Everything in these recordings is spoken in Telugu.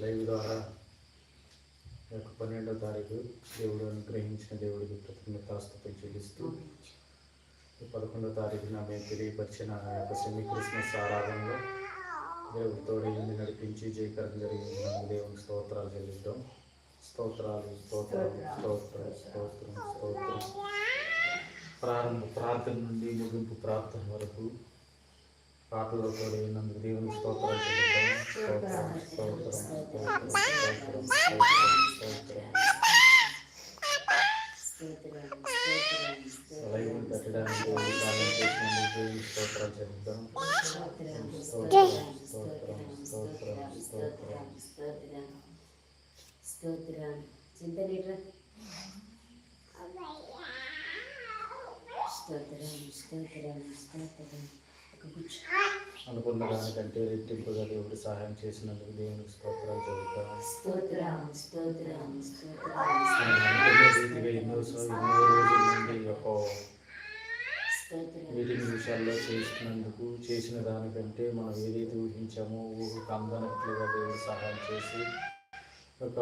లైవ్ ద్వారా యొక్క పన్నెండో తారీఖు దేవుడు అనుగ్రహించిన దేవుడికి కృతజ్ఞతాస్తుతులు చెల్లిస్తూ పదకొండో తారీఖున మేము తెలియపరిచిన యొక్క సెమీ క్రిస్మస్ ఆరాధనలో దేవుడు తోడైంది నడిపించి జయకరం జరిగినందుకు దేవునికి స్తోత్రాలు చెల్లిద్దాం. స్తోత్రాలు స్తోత్రం స్తోత్రం స్తోత్రం స్తోత్రం. ప్రారంభ ప్రార్థన నుండి ముగింపు ప్రార్థన వరకు పాటలో కూడా దేవునికి స్తోత్రాలు స్తోత్రం స్తోత్రం స్తోత్రం స్తోత్రం స్తోత్రం స్తోత్రం స్తోత్రం, స్తోత్రం, స్తోత్రం. లైవ్ పెట్టడానికి సాయం చేసినందుకు దేవునికి స్తోత్రం, స్తోత్రం స్తోత్రం, స్తోత్రం స్తోత్రం, స్తోత్రం స్తోత్రం, స్తోత్రం స్తోత్రం స్తోత్రం అనుకున్న దానికంటే రెట్టింపుగా దేవుడు సహాయం చేసినందుకు దేవునికి స్తోత్రాలు రీతిగా ఎన్నో రోజుల నుండి విషయాల్లో చేసినందుకు చేసిన దానికంటే మనం ఏదైతే ఊహించామో ఊహకు అందనట్లుగా దేవుడు సహాయం చేసి ఒక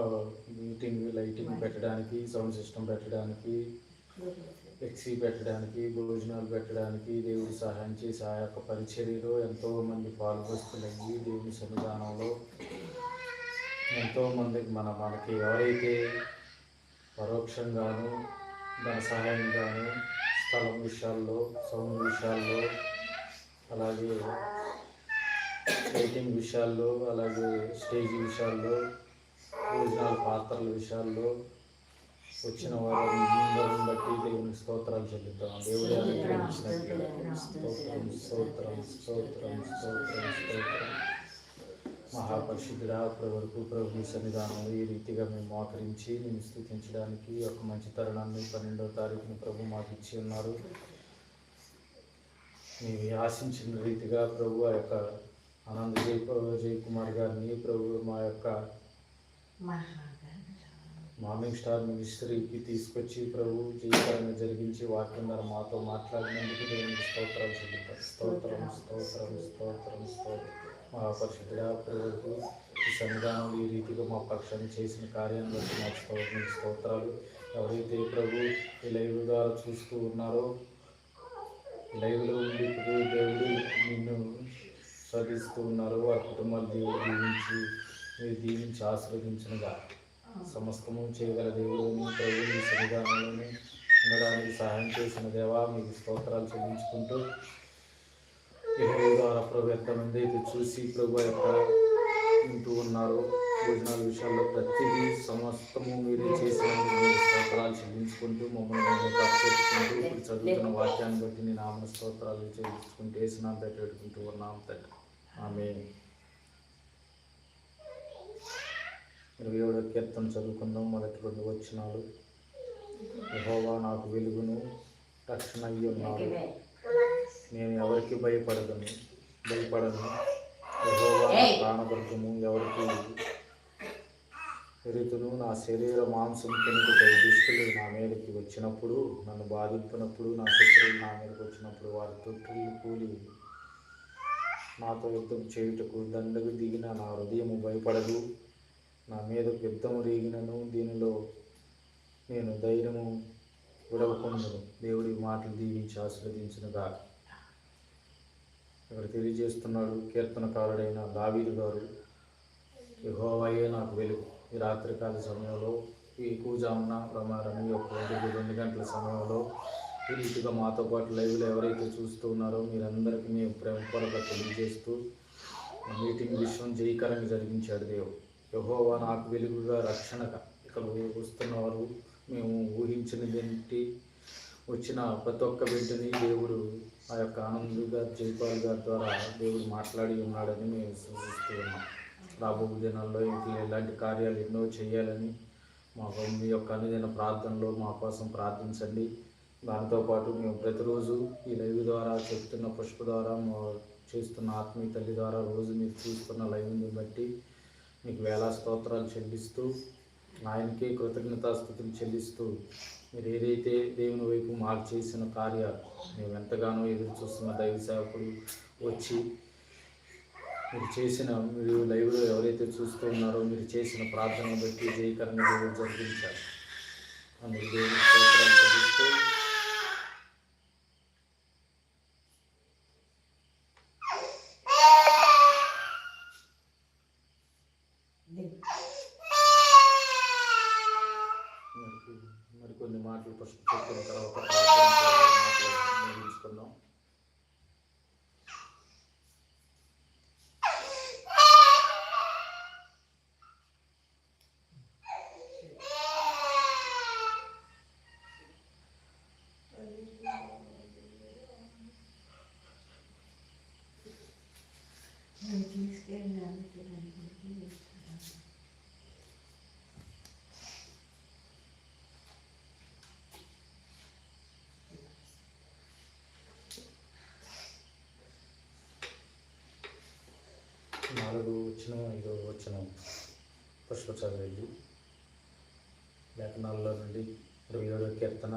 మీటింగ్ లైటింగ్ పెట్టడానికి సౌండ్ సిస్టమ్ పెట్టడానికి ఫ్లెక్సీ పెట్టడానికి భోజనాలు పెట్టడానికి దేవుడు సహాయం చేసి ఆ యొక్క పరిచర్యలో ఎంతోమంది పాల్గొస్తున్నాయి దేవుని సన్నిధానంలో. ఎంతో మందికి మన మనకి ఎవరైతే పరోక్షంగాను ధన సహాయంగాను స్థలం విషయాల్లో సౌండ్ విషయాల్లో అలాగే లైటింగ్ విషయాల్లో అలాగే స్టేజ్ విషయాల్లో భోజనాల పాత్రల విషయాల్లో వచ్చిన వారందరిని బట్టి దేవునికి స్తోత్రాలు చెల్లిద్దాం. దేవుడి అనుగ్రహించినట్లుగా స్తోత్రం స్తోత్రం స్తోత్రం స్తోత్రం మహాపరిశుద్ధుడా ప్రభు నీ సన్నిధానంలో ఈ రీతిగా మేము మోకరించి నేను స్థుతించడానికి ఒక మంచి తరుణాన్ని పన్నెండవ తారీఖున ప్రభు మాకు ఇచ్చి ఉన్నారు. నీవు ఆశించిన రీతిగా ప్రభు ఆ యొక్క ఆనంద్ జయ జయ కుమార్ గారిని ప్రభు మా యొక్క మార్నింగ్ స్టార్ మినిస్ట్రీకి తీసుకొచ్చి ప్రభు జీవితాన్ని జరిగించి వాక్యం ద్వారా మాతో మాట్లాడినందుకు దేవునికి స్తోత్రాలు చెల్లిద్దాం. స్తోత్రం స్తోత్రం స్తోత్రం స్తోత్రం. మా పరిశుద్ధుడా ప్రభుకు ఈ సన్నిధానం ఈ రీతిగా మా పక్షాన్ని చేసిన కార్యాన్ని బట్టి మా స్తోత్రం స్తోత్రాలు. ఎవరైతే ప్రభు ఈ లైవ్ ద్వారా చూస్తూ ఉన్నారో లైవ్లో ఉండి ప్రభు దేవుడు నిన్ను స్వదిస్తూ ఉన్నారు వారి కుటుంబాలు దేవుడు దీవించి మీరు దీవించి ఆస్వాదించినగా సమస్తము చేయగల దేవుడు మీ ప్రభు మీ సన్నిధానంలోనే ఉండడానికి సహాయం చేసిన దేవా మీకు స్తోత్రాలు చెల్లించుకుంటూ ఇరవై ద్వారా ప్రభు ఎంతమంది అయితే చూసి ప్రభు యొక్క ఉంటూ ఉన్నారు. భోజనాల విషయాల్లో ప్రతిదీ సమస్తము మీరు చేసినందుకు మీరు స్తోత్రాలు చెల్లించుకుంటూ మమ్మల్ని మేము ఇప్పుడు చదువుతున్న వాక్యాన్ని బట్టి నేను ఆమె స్తోత్రాలు చెల్లించుకుంటూ వేసినాం పెట్టుకుంటూ ఉన్నాం తండ్రి. ఆమె ఇరవై ఏడో కీర్తన చదువుకుందాం. మొదటి రెండు వచ్చినాలు యెహోవా నాకు వెలుగును రక్షణ అయ్యి ఉన్నాడు నేను ఎవరికి భయపడదను? భయపడను. యెహోవా నా ప్రాణవర్గము ఎవరికి ఎరుతును నా శరీర మాంసం తినుటకై దుష్టులు నా మీదకి వచ్చినప్పుడు నన్ను బాధింపినప్పుడు నా శత్రువులు నా మీదకి వచ్చినప్పుడు వారి తొట్టులు కూలి నాతో యుద్ధం చేయుటకు దండకు దిగిన నా హృదయము భయపడదు. నా మీద యుద్ధము రేగినను. దీనిలో నేను ధైర్యము విడవకుండా దేవుడి మాటలు దీవించి ఆశీర్వదించినగా ఇక్కడ తెలియజేస్తున్నాడు కీర్తనకారుడైన దావీదు గారు యెహోవాయే నాకు వెలుగు. ఈ రాత్రికాల సమయంలో ఈ కూజామున ప్రమారం యొక్క రెండు గంటల సమయంలో ఈ రీతిగా మాతో పాటు లైవ్లో ఎవరైతే చూస్తూ ఉన్నారో మీరందరికీ మేము ప్రేమపూర్వక తెలియజేస్తూ మీటింగ్ విషయం జయకరంగా జరిగించాడు దేవుడు. యహోవా నాకు వెలుగుగా రక్షణగా. ఇక్కడ వస్తున్నవారు మేము ఊహించినదేంటి? వచ్చిన ప్రతి ఒక్క బిడ్డని దేవుడు ఆ యొక్క ఆనంద్ గారు జైపాల్ గారి ద్వారా దేవుడు మాట్లాడి ఉన్నాడని మేము సూచిస్తూ ఉన్నాం. రాబో దినాల్లో ఇంకా ఇలాంటి కార్యాలు ఎన్నో చేయాలని మా మీ యొక్క అనుదిన ప్రార్థనలో మా కోసం ప్రార్థించండి. దాంతోపాటు మేము ప్రతిరోజు ఈ లైవ్ ద్వారా చెప్తున్న పుష్ప ద్వారా మా చేస్తున్న ఆత్మీయ తల్లి ద్వారా రోజు మీరు చూస్తున్న లైవ్ని బట్టి మీకు వేలా స్తోత్రాలు చెల్లిస్తూ ఆయనకే కృతజ్ఞతాస్థుతులు చెల్లిస్తూ మీరు ఏదైతే దేవుని వైపు మాకు చేసిన కార్యాలు మేము ఎంతగానో ఎదురు చూస్తున్న దైవ సేవకుడు వచ్చి మీరు చేసిన మీరు లైవ్లో ఎవరైతే చూస్తూ ఉన్నారో మీరు చేసిన ప్రార్థనను బట్టి జయకరణ దేవుడు జరిగించారు అందుకు దేవుని స్తోత్రాలు చెల్లిస్తూ మరి మరికొన్ని మాటలు ఫస్ట్ చెప్పిన తర్వాత ప్రార్థన మాటలు ముగించుకుందాం నాలుగు వచ్చిన ఐదో వచ్చిన పుష్ప చదివేది లేఖనాల్లో నుండి ఇరవై ఏడో కీర్తన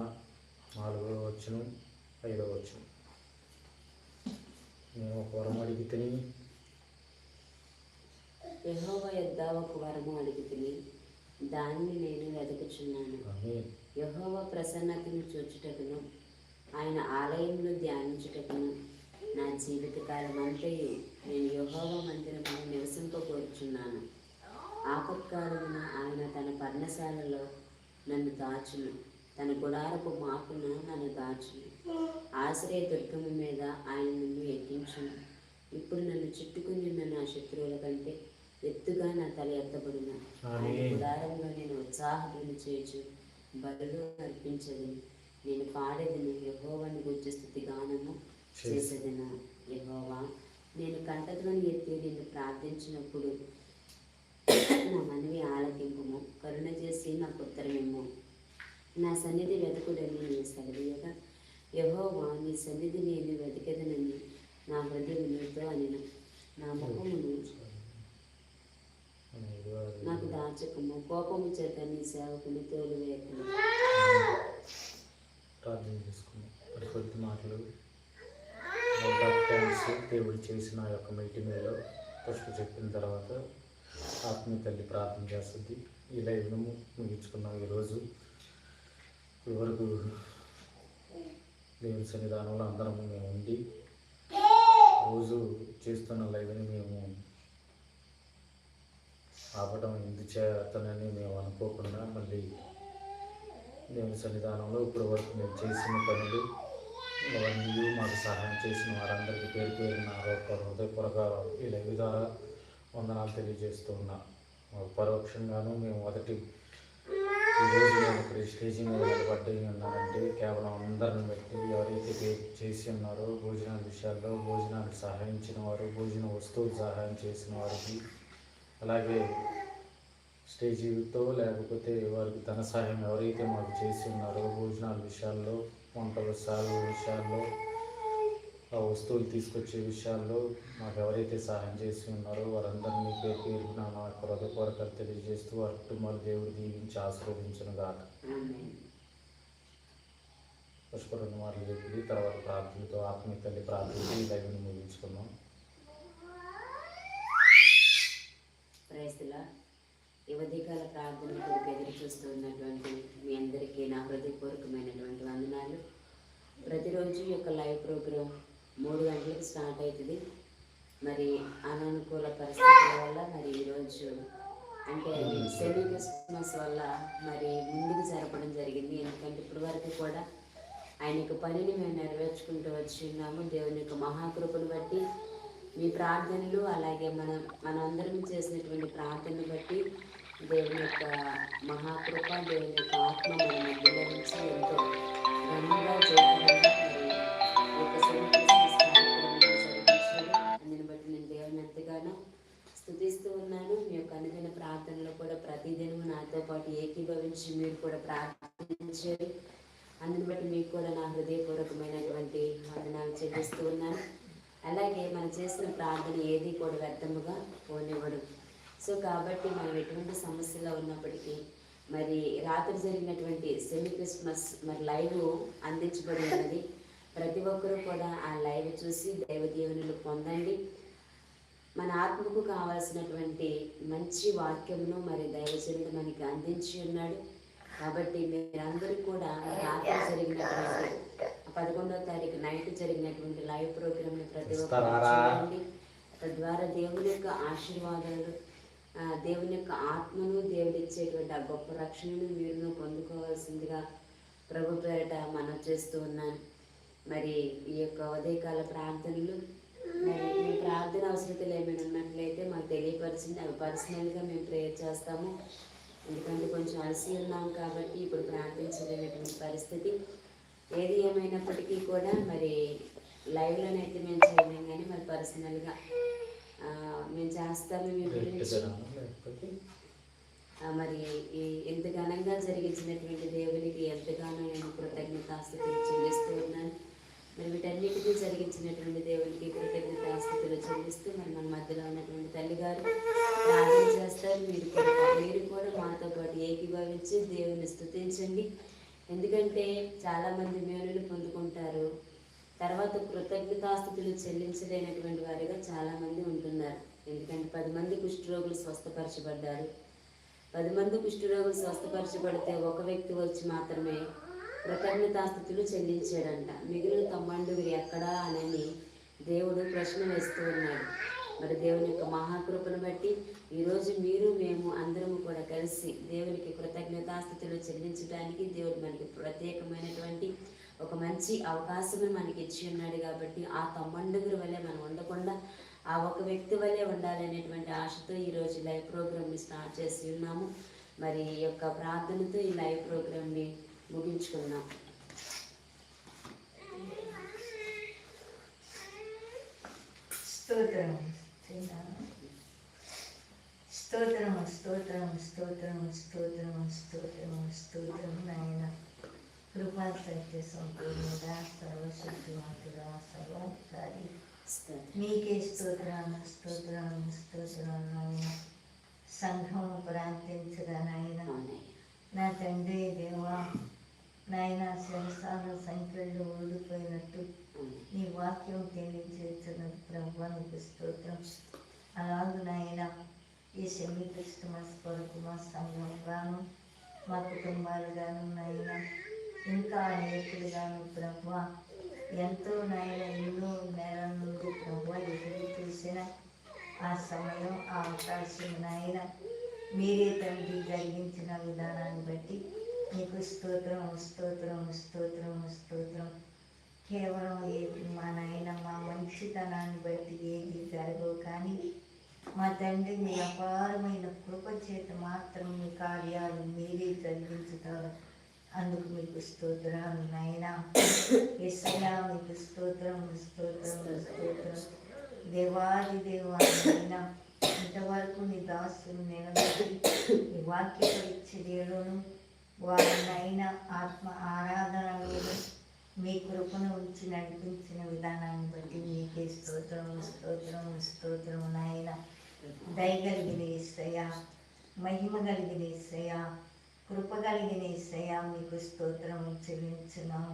నాలుగో వచ్చిన ఐదో వచ్చిన. నేను ఒక వరం అడిగి తిని యెహోవ యొద్ద ఒక వరము అడిగితిని దాన్ని నేను వెతకుచున్నాను యెహోవ ప్రసన్నతను చూచుటకును ఆయన ఆలయంలో ధ్యానించుటకును నా జీవితకాలం అంతయు నేను యెహోవ మందిరమును నివసింపకోరుచున్నాను ఆపత్కాలమున ఆయన తన పర్ణశాలలో నన్ను దాచును. తన గుడారపు మాపున నన్ను దాచును. ఆశ్రయ దుర్గము మీద ఆయన నన్ను ఎక్కించును ఇప్పుడు నన్ను చుట్టుకుని ఉన్న నా శత్రువుల కంటే ఎత్తుగా నా తల ఎత్తబడిన. గుడారంలో నేను ఉత్సాహధ్వని చేయొచ్చు బలులు అర్పించదు నేను పాడేదిని యహోవాని గురించి స్థుతి గానము చేసేదిన యహోవా. నేను కంటధ్వని ఎత్తి నిన్ను ప్రార్థించినప్పుడు నా మనవి ఆలకింపుము. కరుణ చేసి నాకు ఉత్తరమేమో నా సన్నిధి వెతకుడని నేను సెలవీయగా యహోవా నీ సన్నిధి నేను వెతికెదనని నా హృదయం నీతో అనిన. నా ముఖమును నాకు దాచకము. కోపము చేత నీ సేవకుని ప్రార్థన చేసుకున్నాం కొద్ది మాటలు అవుట్ ఆఫ్ థ్యాంక్స్ దేవుడు చేసిన ఆ యొక్క మీటింగ్లో ఫస్ట్ చెప్పిన తర్వాత ఆత్మీయ తల్లి ప్రార్థన చేస్తుంది. ఈ లైవ్ను ముగించుకున్నాం ఈరోజు. ఇవరకు దేవుని సన్నిధానంలో అందరం మేము ఉండి రోజు చేస్తున్న లైవ్ని మేము ఆపడం ఎందుచేతనని మేము అనుకోకుండా మళ్ళీ దేవుని సన్నిధానంలో ఇప్పటి వరకు మేము చేసిన పనులు అవన్నీ మాకు సహాయం చేసిన వారందరికీ పేరు పేరున నా హృదయపూర్వక ఇలా లైవ్ వందనాలు తెలియజేస్తున్నా. మాకు పరోక్షంగాను మేము మొదటి ఈరోజు మేము ఇక్కడ స్టేజీ మీద కేవలం అందరిని బట్టి ఎవరైతే చేసి ఉన్నారో భోజనాల విషయాల్లో భోజనానికి సహాయించిన వారు భోజన వస్తువులు సహాయం చేసిన వారికి అలాగే స్టేజీతో లేకపోతే వారికి ధన సహాయం ఎవరైతే మాకు చేసి ఉన్నారో భోజనాల విషయాల్లో వంటలు సాగు విషయాల్లో ఆ వస్తువులు తీసుకొచ్చే విషయాల్లో మాకు ఎవరైతే సహాయం చేసి ఉన్నారో వారందరినీ పేరు పేరున నా యొక్క హృదయపూర్వకాలు తెలియజేస్తూ వారి కుటుంబాలు దేవుడు దీవించి ఆశీర్వదించను గాక. పుష్ప రెండు మార్లు చెప్పింది తర్వాత ప్రార్థనతో ఆత్మీయ తల్లి ప్రార్థనతో ఈ లైవ్ని ముగించుకున్నాం ప్రైస్తులా ప్రార్థన కొరకు ఎదురు చూస్తూ ఉన్నటువంటి మీ అందరికీ నా హృదయపూర్వకమైనటువంటి వందనాలు. ప్రతిరోజు ఈ యొక్క లైవ్ ప్రోగ్రాం మూడు గంటలకు స్టార్ట్ అవుతుంది. మరి అననుకూల పరిస్థితుల వల్ల మరి ఈరోజు అంటే సెమీ క్రిస్మస్ వల్ల మరి ముందుకు జరపడం జరిగింది. ఎందుకంటే ఇప్పటి వరకు కూడా ఆయన యొక్క పనిని మేము నెరవేర్చుకుంటూ వచ్చి ఉన్నాము. దేవుని యొక్క మహాకృపను బట్టి మీ ప్రార్థనలు అలాగే మన మనందరం చేసినటువంటి ప్రార్థనను బట్టి దేవుని యొక్క మహాకృప దేవుని యొక్క ఆత్మ మన మధ్యలో నుంచి ఎంతో ఘనంగా జయకరంగా అందుని బట్టి నేను దేవుని ఎంతగానో స్థుతిస్తూ ఉన్నాను. మీ యొక్క అనుదిన ప్రార్థనలో కూడా ప్రతిదినం నాతో పాటు ఏకీభవించి మీరు కూడా ప్రార్థించారు. అందుని బట్టి మీకు కూడా నా హృదయపూర్వకమైనటువంటి వందనాలు చెల్లిస్తూ ఉన్నాను. అలాగే మనం చేసిన ప్రార్థన ఏది కూడా వ్యర్థముగా పోనివ్వడం. సో కాబట్టి మనం ఎటువంటి సమస్యలో ఉన్నప్పటికీ మరి రాత్రి జరిగినటువంటి సెమీ క్రిస్మస్ మరి లైవ్ అందించబడి ఉన్నది. ప్రతి ఒక్కరూ కూడా ఆ లైవ్ చూసి దైవ దీవెనలు పొందండి. మన ఆత్మకు కావాల్సినటువంటి మంచి వాక్యమును మరి దైవజనుడు మనకి అందించి ఉన్నాడు. కాబట్టి మీరందరూ కూడా రాత్రి జరిగినటువంటి పదకొండవ తారీఖు నైట్ జరిగినటువంటి లైవ్ ప్రోగ్రామ్ని ప్రతి ఒక్కరు? చూడండి. తద్వారా దేవుని యొక్క ఆశీర్వాదాలు దేవుని యొక్క ఆత్మను దేవుడు ఇచ్చేటువంటి ఆ గొప్ప రక్షణను మీరు పొందుకోవాల్సిందిగా ప్రభు పేరట మనం చేస్తూ ఉన్నాను. మరి ఈ యొక్క ఉదయకాల ప్రార్థనలు మరి మీ ప్రార్థన అవసరతలు ఏమైనా ఉన్నట్లయితే మాకు తెలియపరిచింది అవి పర్సనల్గా మేము ప్రేయర్ చేస్తాము. ఎందుకంటే కొంచెం అలసి ఉన్నాం కాబట్టి ఇప్పుడు ప్రార్థించలేనటువంటి పరిస్థితి. ఏది ఏమైనప్పటికీ కూడా మరి లైవ్లోనైతే మేము చేయలేం కానీ మరి పర్సనల్గా మేము చేస్తాము మీ గురించి మరి ఈ ఇంత ఘనంగా జరిగించినటువంటి దేవునికి ఎంతగానో నేను కృతజ్ఞతాస్థుతులు చెల్లిస్తూ ఉన్నాను. మరి వీటన్నిటికీ జరిగించినటువంటి దేవునికి కృతజ్ఞతాస్థుతులు చెల్లిస్తూ మరి మన మధ్యలో ఉన్నటువంటి తల్లిగారు ప్రార్థన చేస్తారు. మీరు కూడా మీరు కూడా మాతో పాటు ఏకీభవించి దేవుని స్తుతించండి ఎందుకంటే చాలామంది మేలులు పొందుకుంటారు. తర్వాత కృతజ్ఞతాస్థుతులు చెల్లించలేనటువంటి వారిగా చాలామంది ఉంటున్నారు. ఎందుకంటే పది మంది కుష్ఠరోగులు స్వస్థపరచబడ్డారు. పది మంది కుష్ఠరోగులు స్వస్థపరచబడితే ఒక వ్యక్తి వచ్చి మాత్రమే కృతజ్ఞతాస్థుతులు చెల్లించాడంట. మిగిలిన తమ్మండుగురు ఎక్కడా అని దేవుడు ప్రశ్న వేస్తూ ఉన్నాడు. మరి దేవుని యొక్క మహాకృపను బట్టి ఈరోజు మీరు మేము అందరము కూడా కలిసి దేవునికి కృతజ్ఞతాస్థుతులు చెల్లించడానికి దేవుడు మనకి ప్రత్యేకమైనటువంటి ఒక మంచి అవకాశం మనకి ఇచ్చి ఉన్నాడు కాబట్టి ఆ తమ్మండుగురు వల్లే మనం ఉండకుండా ఆ ఒక వ్యక్తి వల్లే ఉండాలనేటువంటి ఆశతో ఈరోజు లైవ్ ప్రోగ్రామ్ని స్టార్ట్ చేసి ఉన్నాము. మరి ఈ యొక్క ప్రార్థనతో ఈ లైవ్ ప్రోగ్రామ్ని ముగించుకున్నాం స్తోత్రం స్తోత్రం స్తోత్రం స్తోత్రం స్తోత్రం స్తోత్రం స్తోత్రం నాయన. కృపా సత్య సంపూర్ణుడా సర్వశక్తివంతుడా సర్వాధికారి. మీకే స్తోత్రాలు స్తోత్రాలు స్తోత్రాలు నాయన సంఘము ప్రార్థించగా నాయన. నా తండ్రి దేవా నాయన శంసాల సంఖ్యలు ఓడిపోయినట్టు. నీ వాక్యం తెలియజేస్తున్న ప్రభు నీకు స్తోత్రం అలాగే నాయన ఈ సెమీ క్రిస్టమస్ కొరకు మా సంఘం గాను మా కుటుంబాలు గాను నాయన ఇంకా అనేకులు ప్రభు ఎంతో నాయన ఎన్నో నేల నుండి ప్రభు ఎదురు చూసిన ఆ సమయం ఆ అవకాశం నాయన మీరే తండ్రి జరిగించిన విధానాన్ని బట్టి నీకు స్తోత్రం స్తోత్రం స్తోత్రం స్తోత్రం. కేవలం ఏది మా నాయన మా మంచితనాన్ని బట్టి ఏది జరగవు కానీ మా తండ్రి మీ అపారమైన కృప చేత మాత్రం మీ కార్యాలు మీరే జరిగించుతారు. అందుకు మీకు స్తోత్రాలు నాయన. ఎస్ఐయా మీకు స్తోత్రం స్తోత్రం స్తోత్రం. దేవాది దేవాలైనా ఇంతవరకు నీ దాసులు నిలబెట్టి నీ వాక్య పరిచర్యలోను వారినైనా ఆత్మ ఆరాధనలోను మీ కృపను ఉంచి నడిపించిన విధానాన్ని బట్టి మీకే స్తోత్రం స్తోత్రం స్తోత్రం నాయన. దయగలిగిన ఇస్తయా మహిమ కలిగిన ఇస్తయా కృపగలిగిన కలిగిన మీకు స్తోత్రము చెల్లించున్నాం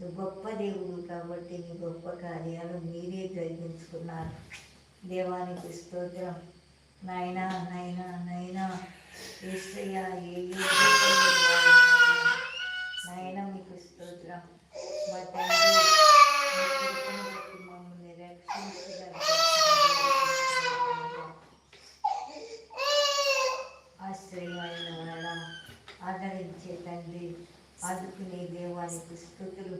నువ్వు గొప్ప దేవుడు కాబట్టి నీ గొప్ప కార్యాలు మీరే జరిగించుకున్నారు. దేవానికి స్తోత్రం. నాయనా నాయనా నాయనా. ఏసయ్య ఏ నాయన మీకు స్తోత్రం. మా తండ్రి బట్టి మమ్మల్ని రక్షించగలరు. ఆదుకునే దేవానికి స్థుతులు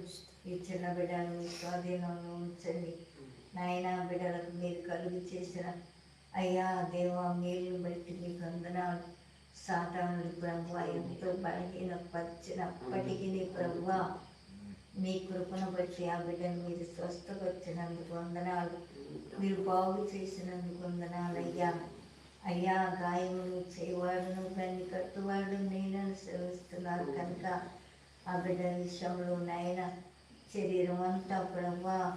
ఈ చిన్న బిడ్డను మీ స్వాధీనంలో ఉంచండి. నాయన బిడ్డలకు మీరు కలుగు చేసిన అయ్యా దేవా మీరు బట్టి మీకు అందనాలు సాతాను ప్రభు ఎంతో బలహీన పరిచినప్పటికీ ప్రభు మీ కృపను బట్టి ఆ బిడ్డను మీరు స్వస్థపరిచినందుకు వందనాలు. మీరు బాగు చేసినందుకు వందనాలు అయ్యా. అయ్యా గాయములు చేయవాడును దాన్ని కట్టువాడు నేను సేవిస్తున్నారు కనుక ఆ బిడ్డ విషయంలో నాయన శరీరం అంతా ప్రభా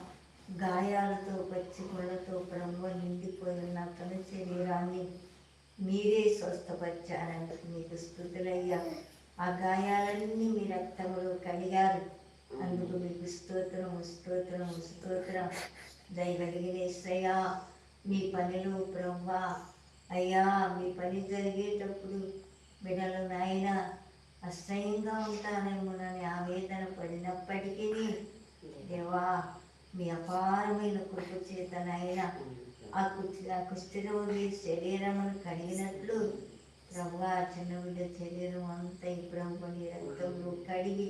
గాయాలతో పచ్చి ముళ్ళతో ప్రభు నిండిపోయి ఉన్న తన శరీరాన్ని మీరే స్వస్థపరిచారందుకు మీకు స్థుతులయ్యా. ఆ గాయాలన్నీ మీ రక్తంలో కలిగారు. అందుకు మీకు స్తోత్రం స్తోత్రం. స్తోత్రం దయగలిగినేసయ్యా మీ పనిలో ప్రవ్వా అయ్యా మీ పని జరిగేటప్పుడు బిడ్డలు నాయన అసహ్యంగా ఉంటానేమోనని ఆవేదన పడినప్పటికీ దేవా మీ అపారమైన కృప చేత నాయన ఆ కుష్టి ఆ కుష్ఠరోగి శరీరమును కడిగినట్లు ప్రభా చిన్న బిడ్డ శరీరం అంతా ఈ ప్రభుని రక్తంలో కడిగి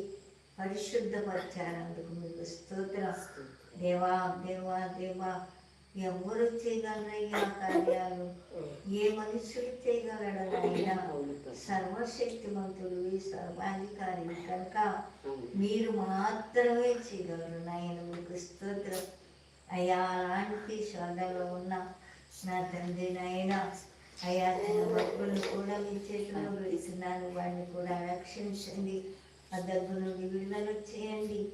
పరిశుద్ధపరిచారందుకు మీకు స్తోత్రం. దేవా దేవా దేవా ఎవరు చేయగలరయ్యా కార్యాలు? ఏ మనుషులు చేయగలడు సర్వశక్తివంతుడు సర్వాధికారి కనుక మీరు మాత్రమే చేయగలరు. నాయన మీకు స్తోత్రం. అయ్యా అలాంటి శ్రద్ధలో ఉన్న నా తండ్రి నాయన అయ్యా తన భక్తులు కూడా మీ చేతిలో పెడుతున్నాను వాడిని కూడా రక్షించండి. ఆ దగ్గర నుండి విడుదల చేయండి.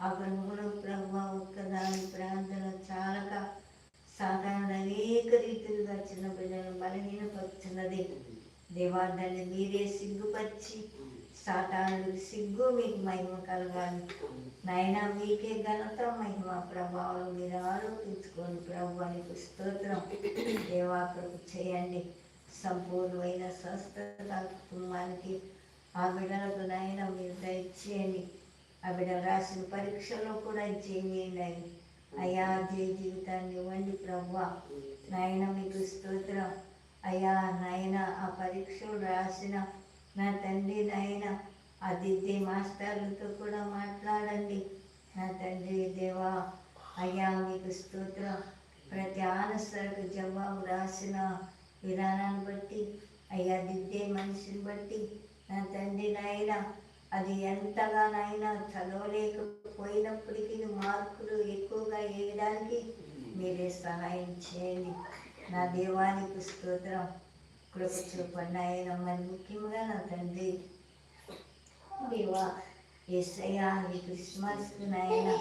ఆ బ్రహ్మలో ప్రభు ఒక్కదాని ప్రార్థన చాలక సాధారణ అనేక రీతిలుగా చిన్న బిడ్డలను బలహీనపరుచున్నది దేవార్థాన్ని మీరే సిగ్గుపరిచి సాతానుడు సిగ్గు మీకు మహిమ కలగాలి. నాయన మీకే ఘనత మహిమ ప్రభావం మీరు ఆరోపించుకోండి ప్రభు అని స్తోత్రం. దేవా చేయండి. సంపూర్ణమైన స్వస్థత కుటుంబానికి ఆ బిడ్డలకు నాయన మీరు దయచేయండి. ఆ బిడ్డ రాసిన పరీక్షలో కూడా చేయండి అయ్యా జయ జీవితాన్ని ఇవ్వండి ప్రభు నాయన మీకు స్తోత్రం. అయ్యా నాయన ఆ పరీక్షలు రాసిన నా తండ్రి నాయన ఆ దిద్దే మాస్టర్లతో కూడా మాట్లాడండి. నా తండ్రి దేవా అయ్యా మీకు స్తోత్రం. ప్రతి ఆనసరకు జవాబు రాసిన విధానాన్ని బట్టి అయ్యా దిద్దే మనిషిని బట్టి నా తండ్రి నాయన అది ఎంతగానైనా చదవలేకపోయినప్పటికీ మార్కులు ఎక్కువగా వేయడానికి మీరే సహాయం చేయండి. నా దేవానికి స్తోత్రం. కృప చూపండి ఆయన మరి ముఖ్యంగా నా తండ్రి. దేవా ఈ క్రిస్మస్ నాయన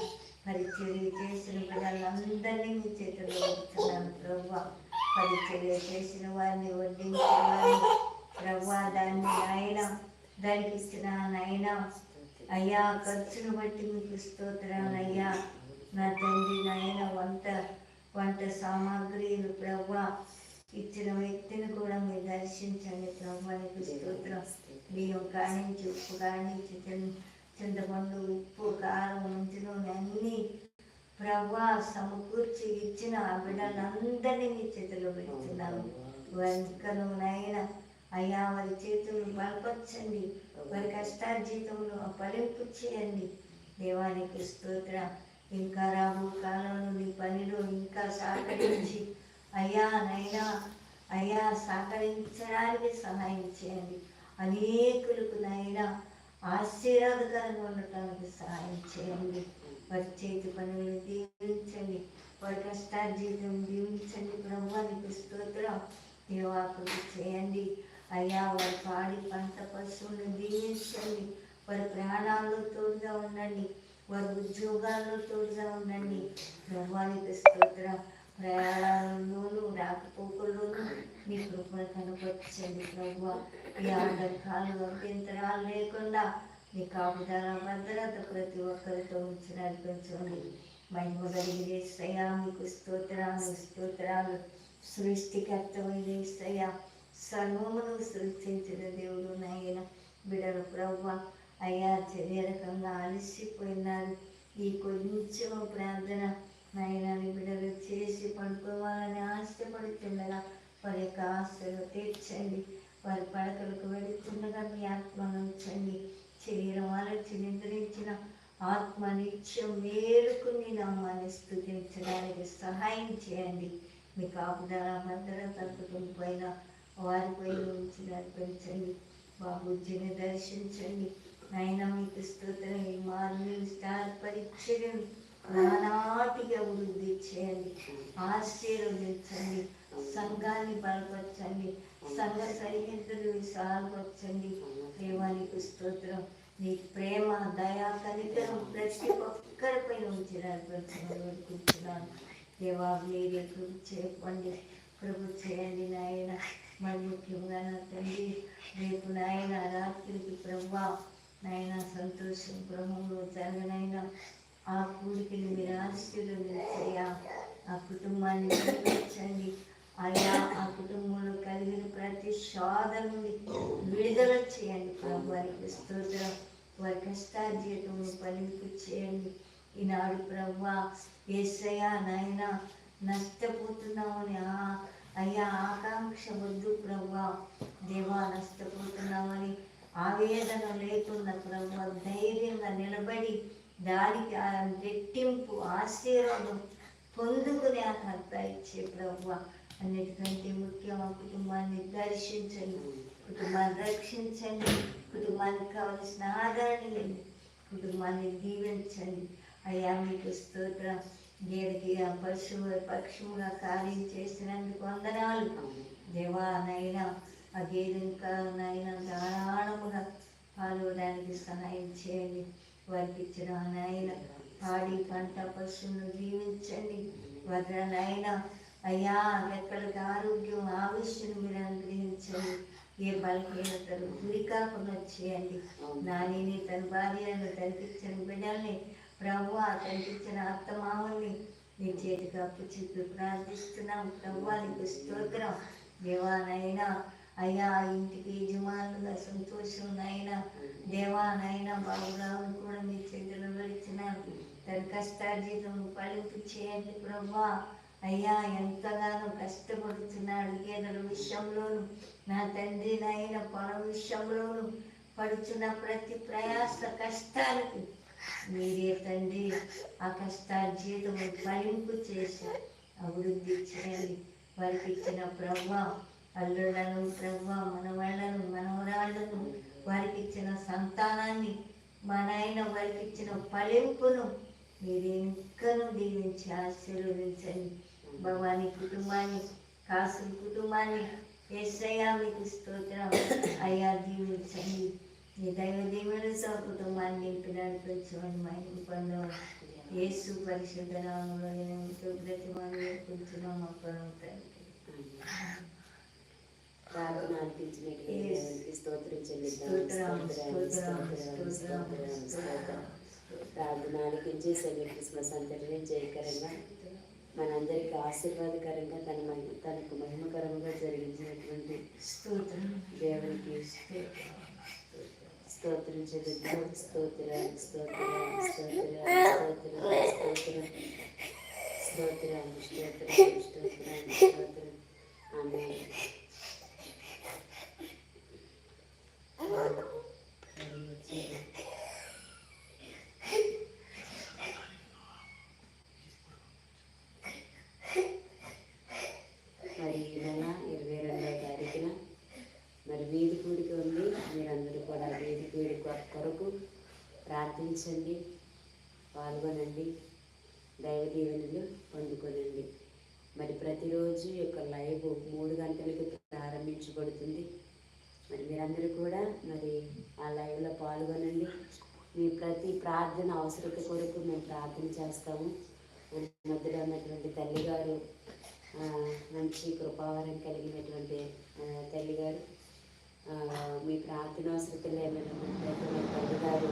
పరిచర్య చేసిన పిల్లలందరినీ మీ చేతిలో వస్తున్నాను ప్రభు. పరిచర్య చేసిన వారిని వడ్డించిన వారిని ప్రభు దాన్ని నాయన దానికి ఇస్తున్నానైనా అయ్యా ఖర్చును బట్టి మీకు స్తోత్రాలయ్యా. నా తండ్రి నాయన వంట వంట సామాగ్రిలు ప్రభా ఇచ్చిన వ్యక్తిని కూడా మీరు దర్శించండి ప్రభు నీకు స్తోత్రం. బియ్యం కానించి ఉప్పు కానించి చింతపండు ఉప్పు కారం మంచిలో అన్నీ ప్రభా సమకూర్చి ఇచ్చిన ఆ బిడ్డలందరినీ మీ చేతిలో పెడుతున్నాను వెనుకను నాయన అయ్యా వారి చేతులు బలపరచండి. వారి కష్టార్జితంలో ఫలింపు చేయండి. దేవానికి స్తోత్ర. ఇంకా రాబో కాలంలో నీ పనిలో ఇంకా సహకరించి అయ్యా నైనా అయ్యా సహకరించడానికి సహాయం చేయండి. అనేకులకు నైనా ఆశీర్వాదకరంగా ఉండటానికి సహాయం చేయండి. వారి చేతి పనులను దీవించండి. వారి కష్టార్జితం దీవించండి. బ్రహ్మానికి స్తోత్రం. దేవాకులు చేయండి. అయ్యా వారి పాడి పంట పశువులను దీవించండి. వారి ప్రాణాల్లో తోడుగా ఉండండి. వారి ఉద్యోగాల్లో తోడుగా ఉండండి. ప్రభానికి స్తోత్రం. ప్రయాణాలలోనూ రాకపోకల్లోనూ మీ కృపను కనపరచండి ప్రభు ఈ ఆటంకాలు అభ్యంతరాలు లేకుండా మీ కాపుదల భద్రత ప్రతి ఒక్కరితో ఉంచి నడిపించండి. మహిమ కలిగిన సయా మీకు స్తోత్రాలు స్తోత్రాలు. సృష్టికర్తమైన సయా సర్వమును సృష్టించిన దేవుడు నాయన. బిడల ప్రవ్వ అయ్యా శరీరకంగా అలసిపోయినారు. ఈ కొంచెం ప్రార్థన నాయనని బిడలు చేసి పడుకోవాలని ఆశపడుతుండగా వారి యొక్క ఆశలు తీర్చండి. వారి పడకలకు వెళుతుండగా మీ ఆత్మను ఉంచండి శరీరం ఆలోచి నిద్రించిన ఆత్మ నిత్యం మేలుకుని నామాన్ని స్థుతించడానికి సహాయం చేయండి. మీ కాపుదల భద్రత తగ్గుతుంది పోయినా వారిపై ఉంచి నడిపించండి బాబుజీని దర్శించండి. నాయన మీకు స్తోత్రం. ఈ మార్నింగ్ స్టార్ పరీక్షలు నానాటిగా అభివృద్ధి చేయండి. ఆశీర్వదించండి సంఘాన్ని బలపరచండి. సంఘ సరిహద్దులు విశాలపరచండి దేవానికి స్తోత్రం. నీ ప్రేమ దయా కనికరం ప్రతి ఒక్కరిపై ఉంచి నడిపించమని దేవా మీరే కృప చెప్పండి కృప చేయండి నాయన. మరి ముఖ్యంగా నా తండ్రి రేపు నాయన రాత్రికి ప్రభా నాయన సంతోషం గృహంలో జరగనైనా ఆ కూడికిని మీరు ఆశీర్వదించయ్యా. ఆ కుటుంబాన్ని దీవించండి అయ్యా ఆ కుటుంబంలో కలిగిన ప్రతి శోధ విడుదల చేయండి ప్రభు. వారికి స్తోత్రం. వారి కష్టార్జీతం ఫలింపు చేయండి. ఈనాడు ప్రభు ఏసయ్యా నాయన నష్టపోతున్నామని ఆ అయ్యా ఆకాంక్ష వద్దు ప్రవ్వా దేవా నష్టపోతున్నామని ఆవేదన లేకుండా ప్రవ్వ ధైర్యంగా నిలబడి దానికి ఆ రెట్టింపు ఆశీర్వాదం పొందుకునే అర్హత ఇచ్చే ప్రవ్వ. అన్నిటికంటే ముఖ్యం ఆ కుటుంబాన్ని దర్శించండి కుటుంబాన్ని రక్షించండి కుటుంబానికి కావలసిన ఆదరణ లేని కుటుంబాన్ని దీవించండి. అయ్యా మీకు స్తోత్ర. దీనికి ఆ పశువు పక్షువుగా కార్యం చేసినందుకు వందనాలు. దేవా నైనా ఆ ఇంకా నైనా ధారాళముగా పాల్గొనడానికి సహాయం చేయండి. వారికి ఇచ్చిన నాయన పాడి పంట పశువును దీవించండి వదనైనా అయ్యా ఎక్కడికి ఆరోగ్యం ఆవిష్యను మీరు అనుగ్రహించండి. ఏ బలహీనతలు గురి కాకుండా చేయండి. నానిని తన భార్యను తనకిచ్చిన బిడ్డల్ని ప్రభు తనకిచ్చిన అత్తమామల్ని నీ చేతికి అప్పు ప్రార్థిస్తున్నాం. ప్రభు నీకు స్తోత్రం. దేవానైనా అయ్యా ఇంటికి యజమానులుగా సంతోషం నైనా దేవానైనా బాబురావును కూడా మీ చేతిలో గడిచినాను తన కష్టార్జితం పలుపు చేయండి ప్రభా. అయ్యా ఎంతగానో కష్టపడుతున్నాడు గేదెల విషయంలోను నా తండ్రి నాయన పొలం విషయంలోను పడుతున్న ప్రతి ప్రయాస కష్టాలకి మీరే తండ్రి ఆ కష్టార్జితం ఫలింపు చేసి అభివృద్ధి చేయండి. వారికి ఇచ్చిన ప్రభ అల్లులను ప్రభా మనవాళ్ళను మనవరాళ్ళను వారికి ఇచ్చిన సంతానాన్ని మా నాయన వారికి ఇచ్చిన ఫలింపును మీరు ఇంకను దీవించి ఆశీర్వదించండి. భవాని కుటుంబాన్ని కాసుల కుటుంబాన్ని ఏసయ్యా మీకు స్తోత్రం. అయ్యా దీవించండి. నీ దైవ దీవెన కుటుంబాన్ని నింపి నడిపించమని మా ఇంటి పనిలో యేసు పరిశుద్ధ నామంలో నేను కృతజ్ఞతమని నేర్పించడం మా పరం తండ్రి. ప్రార్థన ఆలకించి సెలవు క్రిస్మస్ అంతటిని జయకరంగా మనందరికీ ఆశీర్వాదకరంగా తన మహిమ తనకు మహిమకరంగా జరిగించినటువంటి దేవునికి స్తోత్రం చెల్లిద్దాం స్తోత్రాలు స్తోత్రాలు స్తోత్రాలు స్తోత్రం స్తోత్రాలు స్తోత్రాలు స్తోత్రాలు స్తోత్రం ఆమె ప్రతి ప్రార్థన అవసరత కొరకు మేము ప్రార్థన చేస్తాము. మధ్యలో ఉన్నటువంటి తల్లిగారు మంచి కృపావరం కలిగినటువంటి తల్లిగారు. మీ ప్రార్థన అవసరతలు ఏమైనా ఉన్నట్లయితే మీ తల్లి